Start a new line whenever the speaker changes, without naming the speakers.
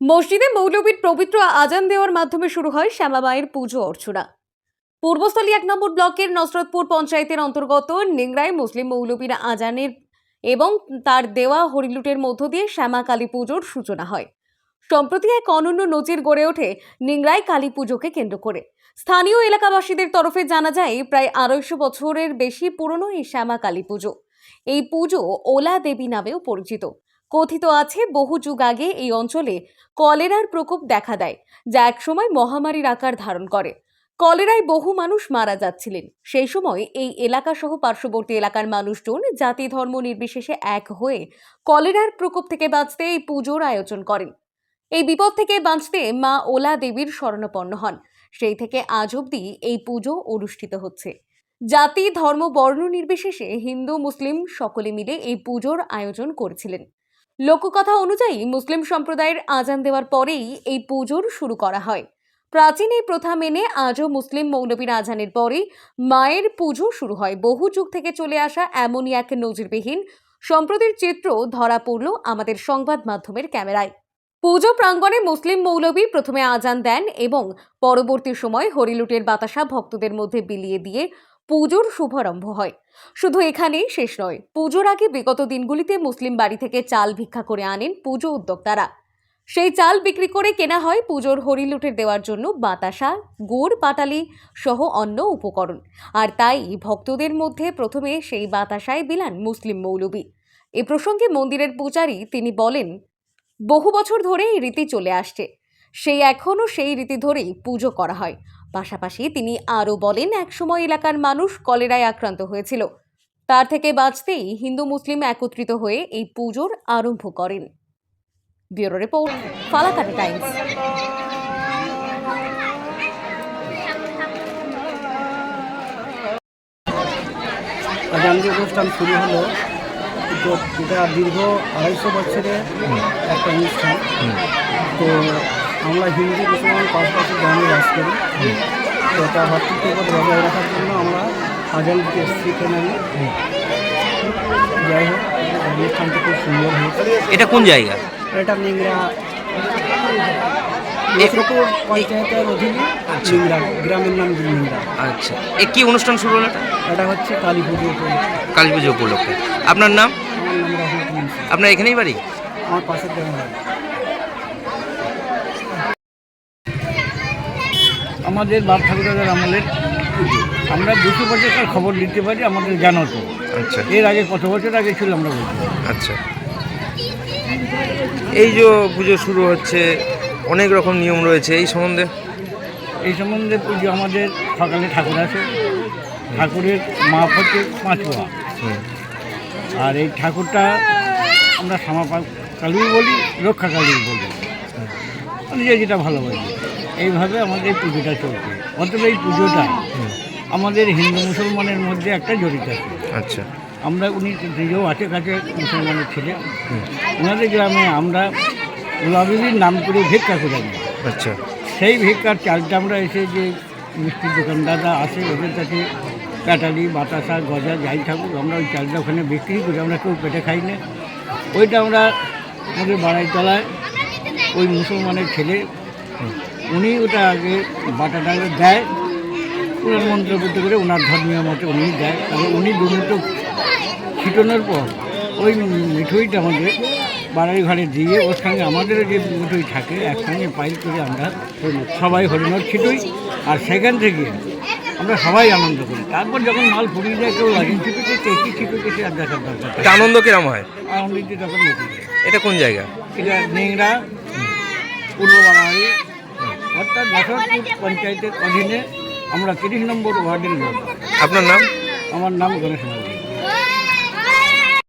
মসজিদে মৌলবীর পবিত্র আজান দেওয়ার মাধ্যমে শুরু হয় শ্যামা মায়ের পুজো অর্চনা। পূর্বস্থলী এক নম্বর ব্লকের নসরতপুর পঞ্চায়েতের অন্তর্গত নিংরায় মুসলিম মৌলবীর আজানের এবং তার দেওয়া হরিলুটের মধ্য দিয়ে শ্যামা কালী পুজোর সূচনা হয়। সম্প্রতি এক অনন্য নজির গড়ে ওঠে নিংরাই কালী পুজোকে কেন্দ্র করে। স্থানীয় এলাকাবাসীদের তরফে জানা যায়, প্রায় আড়াইশো বছরের বেশি পুরনো এই শ্যামা কালী পুজো। এই পুজো ওলা দেবী নামেও পরিচিত। কথিত আছে, বহু যুগ আগে এই অঞ্চলে কলেরার প্রকোপ দেখা দেয়, যা একসময় মহামারীর আকার ধারণ করে। কলেরায় বহু মানুষ মারা যাচ্ছিলেন। সেই সময় এই এলাকা সহ পার্শ্ববর্তী এলাকার মানুষজন জাতি ধর্ম নির্বিশেষে এক হয়ে কলেরার প্রকোপ থেকে বাঁচতে এই পুজোর আয়োজন করেন। এই বিপদ থেকে বাঁচতে মা ওলা দেবীর শরণাপন্ন হন। সেই থেকে আজ অবধি এই পুজো অনুষ্ঠিত হচ্ছে। জাতি, ধর্ম, বর্ণ নির্বিশেষে হিন্দু, মুসলিম সকলে মিলে এই পুজোর আয়োজন করেছিলেন। লোককথা অনুযায়ী মুসলিম সম্প্রদায়ের আজান দেওয়ার পরেই এই পুজোর শুরু করা হয়। প্রাচীন এই প্রথা মেনে আজও মুসলিম মৌলবীর আজানের পরেই মায়ের পুজো শুরু হয়। বহু যুগ থেকে চলে আসা এমনই এক নজিরবিহীন সম্প্রতির চিত্র ধরা পড়ল আমাদের সংবাদ মাধ্যমের ক্যামেরায়। পুজো প্রাঙ্গণে মুসলিম মৌলবী প্রথমে আজান দেন এবং পরবর্তী সময় হরিলুটের বাতাসা ভক্তদের মধ্যে বিলিয়ে দিয়ে পুজোর শুভারম্ভ হয়। শুধু এখানেই শেষ নয়, পুজোর আগে বিগত দিনগুলিতে মুসলিম বাড়ি থেকে চাল ভিক্ষা করে আনেন পুজো উদ্যোক্তারা। সেই চাল বিক্রি করে কেনা হয় পুজোর হরিলুটের দেওয়ার জন্য বাতাসা, গুড়, পাটালি সহ অন্য উপকরণ। আর তাই ভক্তদের মধ্যে প্রথমে সেই বাতাসায় বিলান মুসলিম মৌলবী। এ প্রসঙ্গে মন্দিরের পূজারী তিনি বলেন, বহু বছর ধরে এই রীতি চলে আসছে। সেই এখনও সেই রীতি ধরেই পুজো করা হয়। পাশাপাশি তিনি আরও বলেন, একসময় এলাকার মানুষ কলেরায় আক্রান্ত হয়েছিল। তার থেকে বাঁচতেই হিন্দু মুসলিম একত্রিত হয়ে এই পুজোর আরম্ভ করেন। Bureau report, Falakata Times.
যে অনুষ্ঠান শুরু হলো এটা দীর্ঘ আড়াইশো বছরের একটা অনুষ্ঠান। তো আমরা হিন্দু মুসলমান পাশাপাশি গ্রামে বাস করি। তো তার ভাতৃত্ববোধ বজায় রাখার জন্য আমরা আজান এসেছি এখানে যাই হোক অনুষ্ঠানটি খুব সুন্দর হয়েছে।
এটা কোন জায়গা?
এটা নিংরা নসরপুর পঞ্চায়েতের অধীনে নিংরা গ্রামের নাম নিংরা
আচ্ছা। এ কি অনুষ্ঠান শুরু হলো এটা?
এটা হচ্ছে কালী পুজো উপলক্ষে।
কালী পুজো উপলক্ষে। আপনার নাম?
আমার নাম রাহুল
আপনার এখানেই বাড়ি?
আমার পাশের গ্রামে আমাদের বাপ ঠাকুরের আমলের আমরা দুশো বছরকার খবর দিতে পারি আমাদের জানো তো।
আচ্ছা।
এর আগে কত বছর আগে ছিল আমরা বলছি।
আচ্ছা। এই যে পুজো শুরু হচ্ছে অনেক রকম নিয়ম রয়েছে এই সম্বন্ধে?
এই সম্বন্ধে পুজো আমাদের সকালে ঠাকুর আছে ঠাকুরের মাপ হচ্ছে পাঁচুয়া। আর এই ঠাকুরটা আমরা শ্যামা কালী বলি রক্ষা কালী বলি। যে যেটা ভালোবাসি এইভাবে আমাদের এই পুজোটা চলছে। অতএব এই পুজোটা আমাদের হিন্দু মুসলমানের মধ্যে একটা জড়িত আছে।
আচ্ছা।
আমরা উনি নিজেও আছে কাছে মুসলমানের ছেলে। ওনাদের গ্রামে আমরা গোলাবিবির নাম করে ভিক্ষা করে
আচ্ছা।
সেই ভিক্ষার চালটা আমরা এসে যে মিষ্টির দোকানদাররা আসে ওদের কাছে কাটালি বাতাসা গজা যাই থাকুক আমরা ওই চালটা ওখানে বিক্রি করি আমরা কেউ পেটে খাই না। ওইটা আমরা আমাদের বাড়াইতলায় ওই মুসলমানের ছেলে উনি ওটা আগে বাটাটা দেয়। ওনার মন্ত্রপুত্র করে ওনার ধর্মীয় মতে উনি দেয়। তারপর উনি দুমুটো ছিটানোর পর ওই মিঠুইটা আমাদের বাড়ির ঘরে দিয়ে ওর সঙ্গে আমাদেরও যে মিঠুই থাকে একসঙ্গে পাইল করে আমরা সবাই হরিণর ছিটুই। আর সেখান থেকে আমরা সবাই আনন্দ করি। তারপর যখন মাল ফুরিয়ে যায় কেউ লাগিয়ে ছিটুতে কে ছিটুতে সে আর দেখার দরকার
এটা আনন্দ কিরম হয়?
আনন্দিত তখন
এটা কোন জায়গা?
এটা নেংরা পূর্ব বাড়াবাড়ি অর্থাৎ নসরপুর পঞ্চায়েতের অধীনে আমরা তিরিশ নম্বর ওয়ার্ডের লোক।
আপনার নাম?
আমার নাম গণেশ মাঝি